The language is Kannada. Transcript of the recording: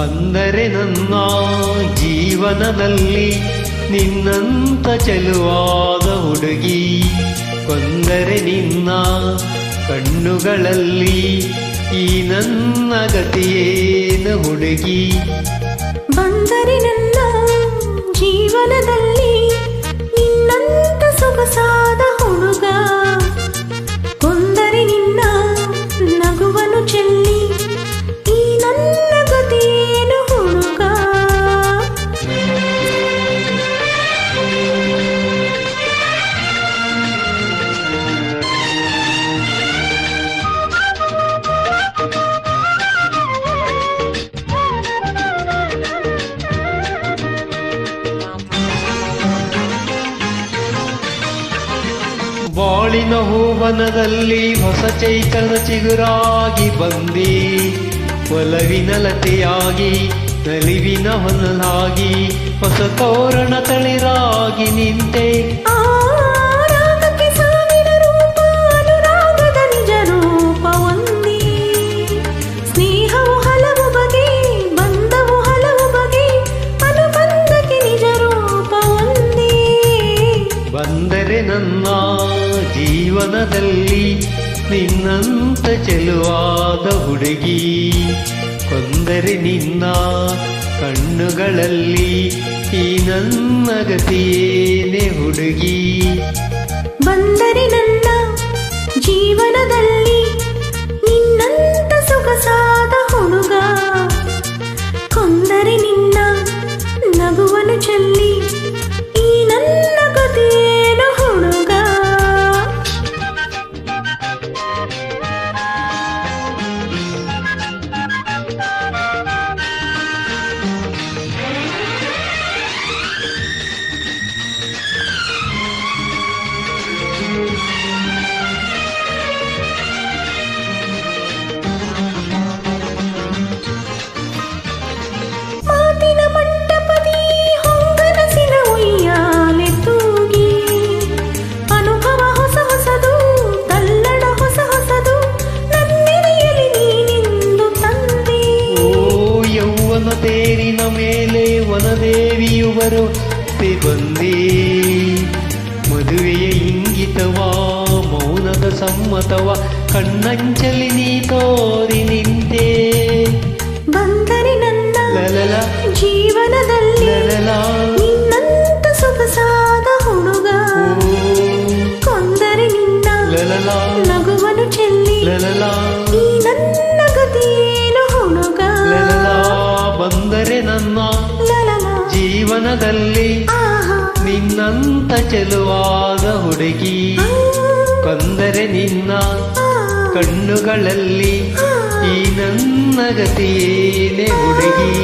ಬಂದರೆ ನನ್ನ ಜೀವನದಲ್ಲಿ ನಿನ್ನಂತ ಚೆಲುವಾದ ಹುಡುಗಿ. ಕೊಂದರೆ ನಿನ್ನ ಕಣ್ಣುಗಳಲ್ಲಿ ಈ ನನ್ನ ಗತಿಯೇನ ಹುಡುಗಿ. ಬಂದರೆ ನನ್ನ ಬಾಳಿನ ಹೂವನದಲ್ಲಿ ಹೊಸ ಚೈತನ ಚಿಗುರಾಗಿ ಬಂದಿ. ಒಲವಿನ ಲತೆಯಾಗಿ ತಲಿವಿನ ಹೊನಲಾಗಿ ಹೊಸ ತೋರಣ ತಳಿರಾಗಿ ನಿಂತೆ. ನನ್ನ ಜೀವನದಲ್ಲಿ ನಿನ್ನಂತ ಚೆಲುವಾದ ಹುಡುಗಿ, ಕೊಂದರೆ ನಿನ್ನ ಕಣ್ಣುಗಳಲ್ಲಿ ಈ ನನ್ನ ಗತಿಯೇನೆ ಹುಡುಗಿ. ಬಂದರೆ ನನ್ನ ಜೀವನದಲ್ಲಿ ವನದೇವಿಯು ಬರುತ್ತಿ ಬಂದೇ ಮದುವೆಯ ಇಂಗಿತವ ಮೌನದ ಸಮ್ಮತವ ಕಣ್ಣಂಚಲಿ ನೀ ತೋರಿ ನಿಂತೆ ಬಂದರೆ ನನ್ನ ಲಲಲ ಜೀವನದಲ್ಲಿ ಲಲಲ ನಿನ್ನಂತ ಸೊಗಸಾದ ಹುಡುಗ ಕೊಂದರೆ ನಿನ್ನ ಲಲಲ ನಗುವನು ಚೆಲ್ಲಿ ಲಲಲ ಜೀವನದಲ್ಲಿ ನಿನ್ನಂತ ಚೆಲುವಾದ ಹುಡುಗಿ. ಕೊಂದರೆ ನಿನ್ನ ಕಣ್ಣುಗಳಲ್ಲಿ ಈ ನನ್ನ ಗತಿಯೇನೆ ಹುಡುಗಿ.